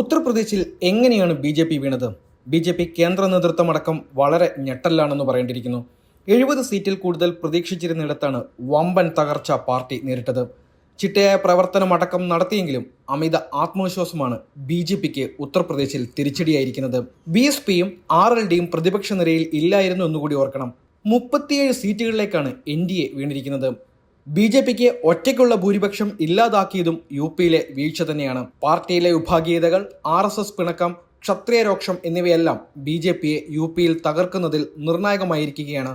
ഉത്തർപ്രദേശിൽ എങ്ങനെയാണ് B J P വീണത്? ബി ജെ പി കേന്ദ്ര നേതൃത്വമടക്കം വളരെ ഞെട്ടലാണെന്ന് പറയേണ്ടിയിരിക്കുന്നു. എഴുപത് സീറ്റിൽ കൂടുതൽ പ്രതീക്ഷിച്ചിരുന്നിടത്താണ് വമ്പൻ തകർച്ച പാർട്ടി നേരിട്ടത്. ചിട്ടയായ പ്രവർത്തനമടക്കം നടത്തിയെങ്കിലും അമിത ആത്മവിശ്വാസമാണ് ബി ജെ പിക്ക് ഉത്തർപ്രദേശിൽ തിരിച്ചടിയായിരിക്കുന്നത്. ബി എസ് പിയും ആർ എൽ ഡിയും പ്രതിപക്ഷ നിരയിൽ ഇല്ലായിരുന്നു എന്നുകൂടി ഓർക്കണം. മുപ്പത്തിയേഴ് സീറ്റുകളിലേക്കാണ് എൻ ഡി എ വീണിരിക്കുന്നത്. ബി ജെ പിക്ക് ഒറ്റയ്ക്കുള്ള ഭൂരിപക്ഷം ഇല്ലാതാക്കിയതും യു പിയിലെ വീഴ്ച തന്നെയാണ്. പാർട്ടിയിലെ വിഭാഗീയതകൾ ആർ എസ് എസ് പിണക്കം ക്ഷത്രിയരോക്ഷം എന്നിവയെല്ലാം ബി ജെ പിയെ യു പിയിൽ തകർക്കുന്നതിൽ നിർണായകമായിരിക്കുകയാണ്.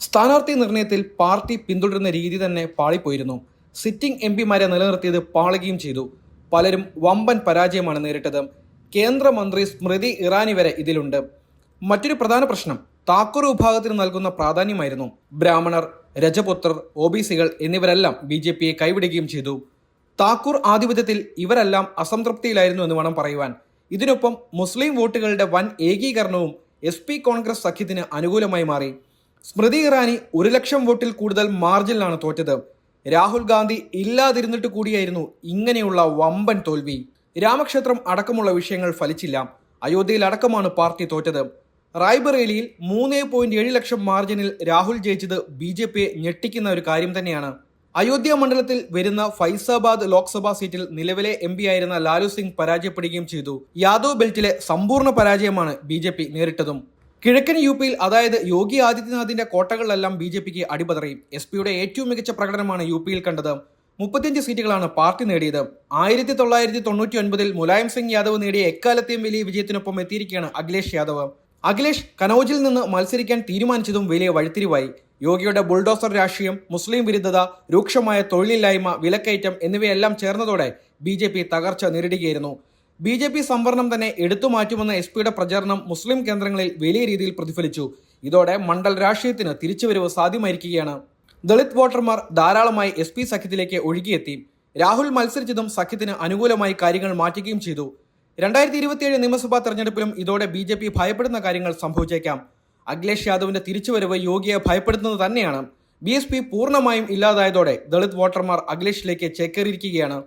സ്ഥാനാർത്ഥി നിർണയത്തിൽ പാർട്ടി പിന്തുടരുന്ന രീതി തന്നെ പാളിപ്പോയിരുന്നു. സിറ്റിംഗ് എം പിമാരെ നിലനിർത്തിയത് പാളുകയും ചെയ്തു. പലരും വമ്പൻ പരാജയമാണ് നേരിട്ടത്. കേന്ദ്രമന്ത്രി സ്മൃതി ഇറാനി വരെ ഇതിലുണ്ട്. മറ്റൊരു പ്രധാന പ്രശ്നം താക്കൂർ വിഭാഗത്തിന് നൽകുന്ന പ്രാധാന്യമായിരുന്നു ബ്രാഹ്മണർ രജപുത്രർ ഒ ബി സികൾ എന്നിവരെല്ലാം ബി ജെ പിയെ കൈവിടുകയും ചെയ്തു. താക്കൂർ ആധിപത്യത്തിൽ ഇവരെല്ലാം അസംതൃപ്തിയിലായിരുന്നു എന്ന് വേണം പറയുവാൻ. ഇതിനൊപ്പം മുസ്ലിം വോട്ടുകളുടെ വൻ ഏകീകരണവും എസ് പി കോൺഗ്രസ് സഖ്യത്തിന് അനുകൂലമായി മാറി. സ്മൃതി ഇറാനി ഒരു ലക്ഷം വോട്ടിൽ കൂടുതൽ മാർജിനിലാണ് തോറ്റത്. രാഹുൽ ഗാന്ധി ഇല്ലാതിരുന്നിട്ട് കൂടിയായിരുന്നു ഇങ്ങനെയുള്ള വമ്പൻ തോൽവി. രാമക്ഷേത്രം അടക്കമുള്ള വിഷയങ്ങൾ ഫലിച്ചില്ല. അയോധ്യയിൽ അടക്കമാണ് പാർട്ടി തോറ്റത്. റായ്ബറേലിയിൽ മൂന്ന് പോയിന്റ് ഏഴ് ലക്ഷം മാർജിനിൽ രാഹുൽ ജയിച്ചത് ബി ജെ പിയെ ഞെട്ടിക്കുന്ന ഒരു കാര്യം തന്നെയാണ്. അയോധ്യ മണ്ഡലത്തിൽ വരുന്ന ഫൈസാബാദ് ലോക്സഭാ സീറ്റിൽ നിലവിലെ എം പി ആയിരുന്ന ലാലു സിംഗ് പരാജയപ്പെടുകയും ചെയ്തു. യാദവ് ബെൽറ്റിലെ സമ്പൂർണ പരാജയമാണ് ബി ജെ പി നേരിട്ടതും. കിഴക്കൻ യു പിയിൽ അതായത് യോഗി ആദിത്യനാഥിന്റെ കോട്ടകളിലെല്ലാം ബി ജെ പിക്ക് അടിപതറി. എസ് പിയുടെ ഏറ്റവും മികച്ച പ്രകടനമാണ് യു പിയിൽ കണ്ടത്. മുപ്പത്തിയഞ്ച് സീറ്റുകളാണ് പാർട്ടി നേടിയത്. ആയിരത്തി തൊള്ളായിരത്തി തൊണ്ണൂറ്റി ഒൻപതിൽ മുലായം സിംഗ് യാദവ് നേടിയ എക്കാലത്തെയും വലിയ വിജയത്തിനൊപ്പം എത്തിയിരിക്കുകയാണ് അഖിലേഷ് യാദവ്. അഖിലേഷ് കനൌജിൽ നിന്ന് മത്സരിക്കാൻ തീരുമാനിച്ചതും വലിയ വഴിത്തിരിവായി. യോഗിയുടെ ബുൾഡോസർ രാഷ്ട്രീയം മുസ്ലിം വിരുദ്ധത രൂക്ഷമായ തൊഴിലില്ലായ്മ വിലക്കയറ്റം എന്നിവയെല്ലാം ചേർന്നതോടെ ബി ജെ പി തകർച്ച നേരിടുകയായിരുന്നു. ബി ജെ പി സംവരണം തന്നെ എടുത്തു മാറ്റുമെന്ന എസ് പിയുടെ പ്രചാരണം മുസ്ലിം കേന്ദ്രങ്ങളിൽ വലിയ രീതിയിൽ പ്രതിഫലിച്ചു. ഇതോടെ മണ്ഡൽ രാഷ്ട്രീയത്തിന് തിരിച്ചുവരവ് സാധ്യമായിരിക്കുകയാണ്. ദളിത് വോട്ടർമാർ ധാരാളമായി എസ് പി സഖ്യത്തിലേക്ക് ഒഴുകിയെത്തി. രാഹുൽ മത്സരിച്ചതും സഖ്യത്തിന് അനുകൂലമായി കാര്യങ്ങൾ മാറ്റുകയും ചെയ്തു. രണ്ടായിരത്തി ഇരുപത്തിയേഴ് നിയമസഭാ തെരഞ്ഞെടുപ്പിലും ഇതോടെ ബി ജെ പി ഭയപ്പെടുന്ന കാര്യങ്ങൾ സംഭവിച്ചേക്കാം. അഖിലേഷ് യാദവിന്റെ തിരിച്ചുവരവ് യോഗിയെ ഭയപ്പെടുത്തുന്നത് തന്നെയാണ്. ബി എസ് പി പൂർണമായും ഇല്ലാതായതോടെ ദളിത് വോട്ടർമാർ അഖിലേഷിലേക്ക് ചേക്കേറിയിരിക്കുകയാണ്.